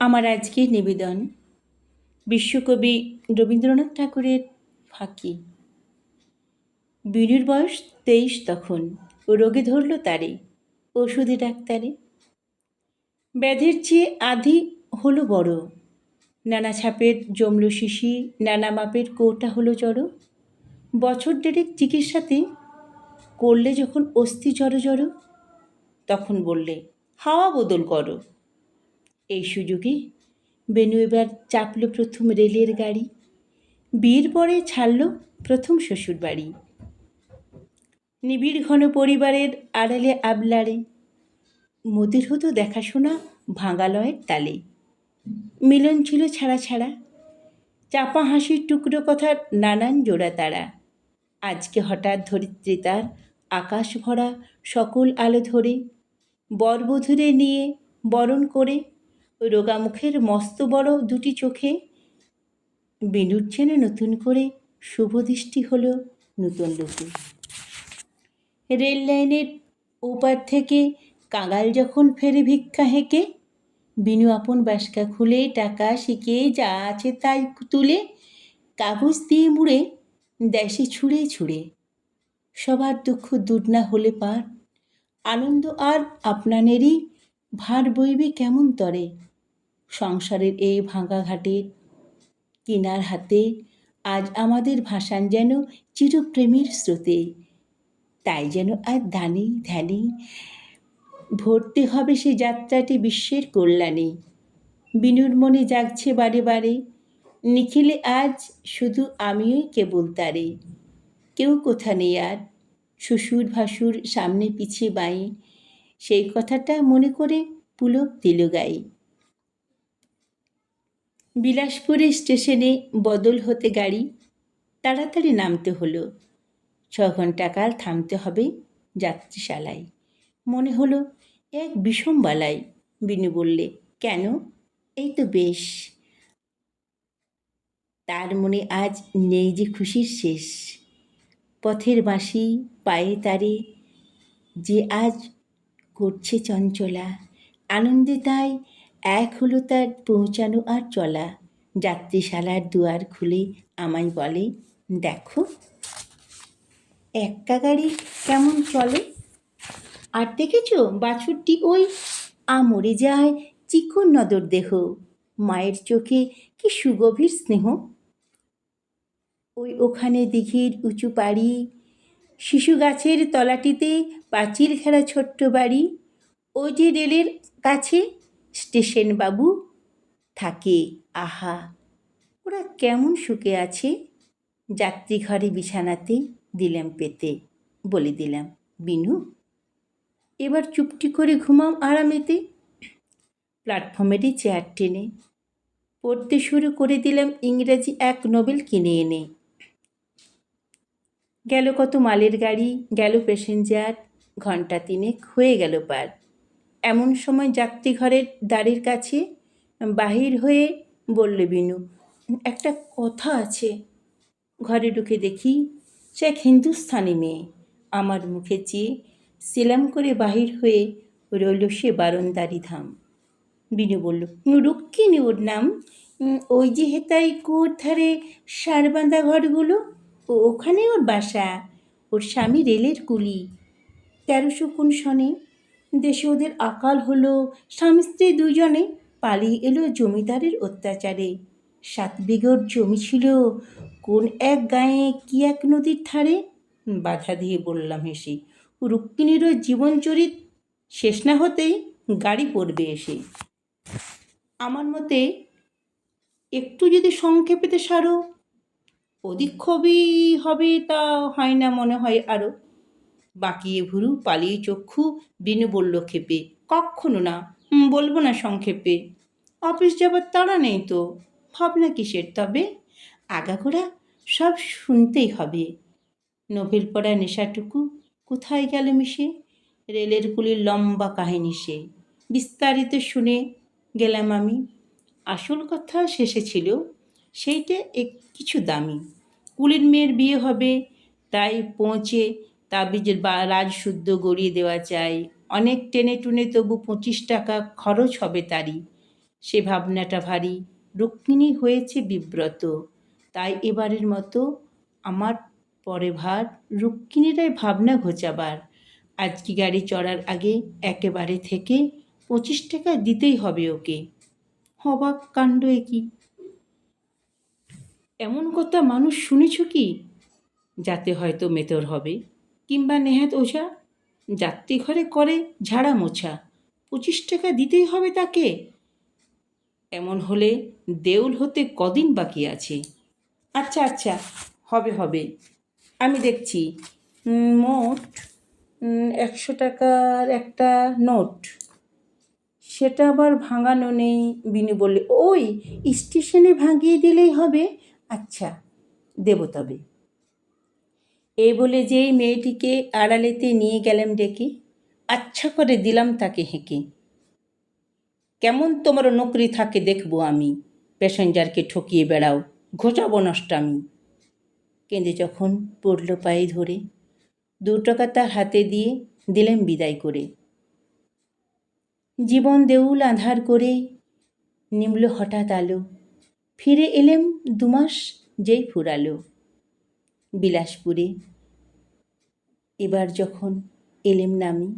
আমার আজকের নিবেদন বিশ্বকবি রবীন্দ্রনাথ ঠাকুরের ফাঁকি। বিনুর বয়স তেইশ তখন রোগে ধরল তারে, ওষুধে ডাক্তারে। ব্যাধের চেয়ে আধি হলো বড়, নানা ছাপের জমল শিশি, নানা মাপের কোটা হলো জড়ো। বছর দেড়েক চিকিৎসাতে করলে যখন অস্থি জড়ো জড়ো, তখন বললে, হাওয়া বদল করো। এই সুযোগে বেনু এবার চাপল প্রথম রেলের গাড়ি। বিয়ের পরে ছাড়ল প্রথম শ্বশুর বাড়ি নিবিড় ঘন পরিবারের আড়ালে আবলারে মোদের হতো দেখাশোনা ভাঙালয়ের তালে। মিলন ছিল ছাড়া ছাড়া। চাপা হাসির টুকরো কথার নানান জোড়া তারা। আজকে হঠাৎ ধরিত্রী তার আকাশ ভরা সকল আলো ধরে, বরবধূরে নিয়ে বরণ করে রোগামুখের মস্ত বড় দুটি চোখে বিনুর চেনে নতুন করে শুভদৃষ্টি হল নতুন লোকে রেল লাইনের ওপার থেকে কাঙাল যখন ফেরে ভিক্ষা হেঁকে, বিনু আপন বাসকা খুলে টাকা শিখে যা আছে তাই তুলে কাগজ দিয়ে মুড়ে দেশে ছুঁড়ে ছুঁড়ে। সবার দুঃখ দূর না হলে পার। আনন্দ আর আপনানেরই ভার বইবে কেমন তরে? সংসারের এই ভাঙা ঘাটের কিনার হাতে, আজ আমাদের ভাসান যেন চিরপ্রেমের স্রোতে। তাই যেন আর দানি ধ্যানি ভরতে হবে সে যাত্রাটি বিশ্বের কল্যাণে। বিনুর মনে জাগছে বারে বারে, নিখিলে আজ শুধু আমিই কেবল তারে। কেউ কোথা নেই আর, শ্বশুর ভাসুর সামনে পিছিয়ে বাই সেই কথাটা মনে করে পুলক দিল গাই বিলাসপুরে স্টেশনে বদল হতে গাড়ি তাড়াতাড়ি নামতে হলো। ছ ঘণ্টা কাল থামতে হবে যাত্রীশালায়। মনে হলো এক বিষম বালাই। বিনু বললে, কেন? এই তো বেশ। তার মনে আজ নেই যে খুশির শেষ। পথের বাঁশি, পায়ে তারে, যে আজ করছে চঞ্চলা। আনন্দে তাই এক হলো তার পৌঁছানো আর চলা। যাত্রীশালার দুয়ার খুলে আমায় বলে, দেখো এক্কা গাড়ি কেমন চলে? আর দেখেছ, বাছুরটি ওই আমরে যায় চিকন নদর দেহ। মায়ের চোখে কি সুগভীর স্নেহ। ওই ওখানে দিঘির উঁচু পাড়ি, শিশু গাছের তলাটিতে পাঁচিল ঘেরা ছোট্ট বাড়ি। ওই যে রেলের কাছে স্টেশন বাবু থাকে, আহা, ওরা কেমন সুখে আছে। যাত্রী ঘরে বিছানাতে দিলাম পেতে, বলে দিলাম, বিনু, এবার চুপটি করে ঘুমাও আরামেতে। প্ল্যাটফর্মেরই চেয়ার টেনে পড়তে শুরু করে দিলাম ইংরেজি এক নোবেল কিনে এনে। গেল কত মালের গাড়ি, গেল প্যাসেঞ্জার ঘণ্টা তিনেক হয়ে গেল পার। এমন সময় যাত্রী ঘরের দ্বারের কাছে বাহির হয়ে বলল, বিনু, একটা কথা আছে। ঘরে ঢুকে দেখি সে এক হিন্দুস্থানি মেয়ে। আমার মুখে চেয়ে সেলাম করে বাহির হয়ে রইল সে বারন্দারি ধাম। বিনু বলল, রুক্মিণী, ওর নাম? ওই যে হেতাই কুয়োর ধারে সারবাঁধা ঘরগুলো? ও ওখানে ওর বাসা? ওর স্বামী রেলের কুলি। তেরোশো কোন সনে দেশে ওদের আকাল হলো, স্বামী স্ত্রী দুজনে পালিয়ে এলো জমিদারের অত্যাচারে। সাত বিঘর জমি ছিল, কোন এক গায়ে কি এক নদীর ধারে? বাধা দিয়ে বললাম হেসে, রুক্মিণীরও জীবনচরিত শেষ না হতেই গাড়ি পড়বে এসে। আমার মতে একটু যদি সংক্ষেপেতে সারো অধিক্ষবই হবে তা হয় না মনে হয় আরও বাঁকিয়ে ভুরু, পালিয়ে চক্ষু, বিনু বলল ক্ষেপে। কক্ষনো না বলব না সংক্ষেপে। অফিস যাবার তাড়া নেই তো, ভাবনা কিসের তবে? আগাগোড়া সব শুনতেই হবে। নোভেল পড়া নেশাটুকু, কোথায় গেল মিশে? রেলের কুলির লম্বা কাহিনী সে। বিস্তারিত শুনে গেলাম আমি। আসল কথা শেষে ছিল, সেইটা এক কিছু দামি। কুলির মেয়ের বিয়ে হবে, তাই পৌঁছে তাবিজের বা রাজশুদ্ধ গড়িয়ে দেওয়া চাই। অনেক টেনে টুনে তবু পঁচিশ টাকা খরচ হবে তারই। সে ভাবনাটা ভারী। রুক্মিণী হয়েছে বিব্রত। তাই এবারের মতো আমার পরে ভার রুক্মিণীরাই ভাবনা ঘোচাবার। আজকে গাড়ি চড়ার আগে একেবারে থেকে পঁচিশ টাকা দিতেই হবে ওকে। অবাক কাণ্ড এ কি? এমন কথা মানুষ শুনেছ কি? যাতে হয়তো মেতর হবে। কিংবা নেহাত ওঝা? যাত্রী ঘরে করে ঝাড়া মোছা। পঁচিশ টাকা দিতেই হবে তাকে। এমন হলে দেউল হতে কদিন বাকি আছে। আচ্ছা আচ্ছা হবে হবে। আমি দেখছি। মোট একশো টাকার একটা নোট। সেটা আবার ভাঙানো নেই বিনু বললে। ওই, স্টেশনে ভাঙিয়ে দিলেই হবে? আচ্ছা দেব তবে। এই বলে যেই মেয়েটিকে আড়ালেতে নিয়ে গেলাম ডেকে আচ্ছা করে দিলাম তাকে হেঁকে। কেমন তোমার নকরি থাকে দেখব আমি, প্যাসেঞ্জারকে ঠকিয়ে বেড়াও, ঘোচাবো নষ্ট আমি কেঁদে যখন পড়ল পায়ে ধরে, দু টাকা তার হাতে দিয়ে দিলেন বিদায় করে। জীবন দেউল আধার করে নিমল হঠাৎ আলো, ফিরে এলেম দুমাস যেই ফুরালো। বিলাসপুরে এবার যখন এলেম নামি,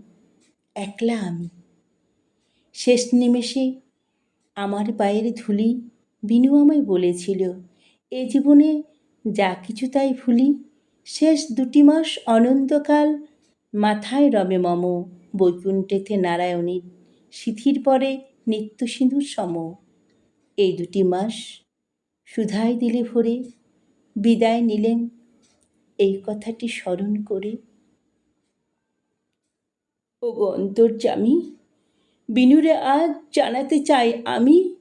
একলা আমি। শেষ নিমেষে আমার পায়ের ধুলি বিনু আমায় বলেছিল, এ জীবনে যা কিছু তাই ভুলি, শেষ দুটি মাস অনন্তকাল মাথায় রবে মম, বৈকুণ্ঠেতে নারায়ণীর সিথির পরে নিত্য সিঁদুর সম। এই দুটি মাস সুধাই দিলে ভরে বিদায় নিলেন। এই কথাটি স্মরণ করে ও গো অন্তর্যামী বিনুরে আজ জানাতে চাই আমি,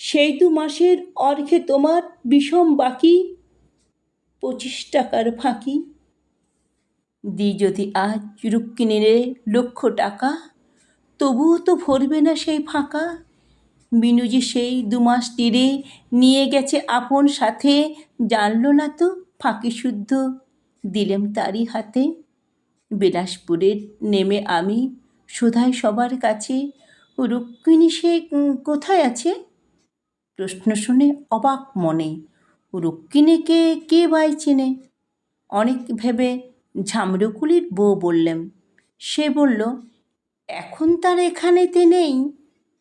সেই দু মাসের অর্ঘে তোমার বিষম বাকি, পঁচিশ টাকার ফাঁকি। দি যদি আজ রুক্মিণীরে লক্ষ টাকা, তবুও তো ভরবে না সেই ফাঁকা। বিনু যে সেই দু মাস তীরে নিয়ে গেছে আপন সাথে, জানলো না তো ফাঁকি শুদ্ধ, দিলেম তারই হাতে। বিলাসপুরের নেমে আমি শোধাই সবার কাছে, রুক্মিণী সে কোথায় আছে? প্রশ্ন শুনে অবাক মনে, রুক্মিণীকে কে বাই চেনে? অনেক ভেবে ঝামরুকুলির বউ বললেম সে বলল, এখন তার এখানেতে নেই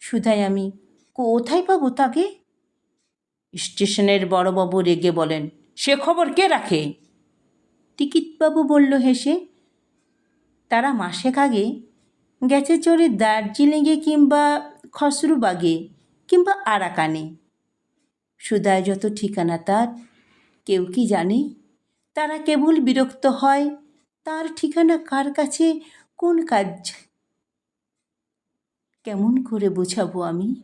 শুধাই আমি, কোথায় পাবো তাকে স্টেশনের বড়বাবু রেগে বলেন, সে খবর কে রাখে? টিকিটবাবু বলল হেসে তারা মাসেক আগে গেছে চড়ে দার্জিলিংয়ে কিংবা খসরুবাগে কিংবা আরাকানে। সুদায় যত ঠিকানা তার, কেউ কি জানে? তারা কেবল বিরক্ত হয়, তার ঠিকানা কার কাছে, কোন কাজ? কেমন করে বোঝাবো আমি?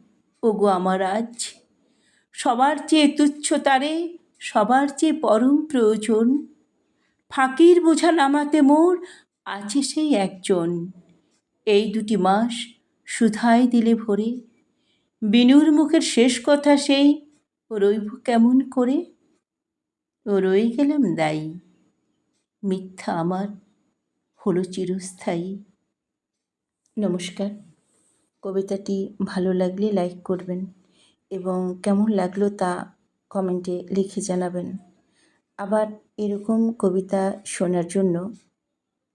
ওগো আমার আজ, সবার চেয়ে তুচ্ছ তারে, সবার চেয়ে পরম প্রয়োজন। ফাঁকির বোঝা নামাতে মোর আছে সেই একজন। এই দুটি মাস সুধাই দিলে ভরে। বিনুর মুখের শেষ কথা সেই, রইব কেমন করে? রয়ে গেলাম দায়ী। মিথ্যা আমার হলো চিরস্থায়ী। নমস্কার। কবিতাটি ভালো লাগলে লাইক করবেন এবং কেমন লাগল তা কমেন্টে লিখে জানাবেন। আবার এরকম কবিতা শোনার জন্য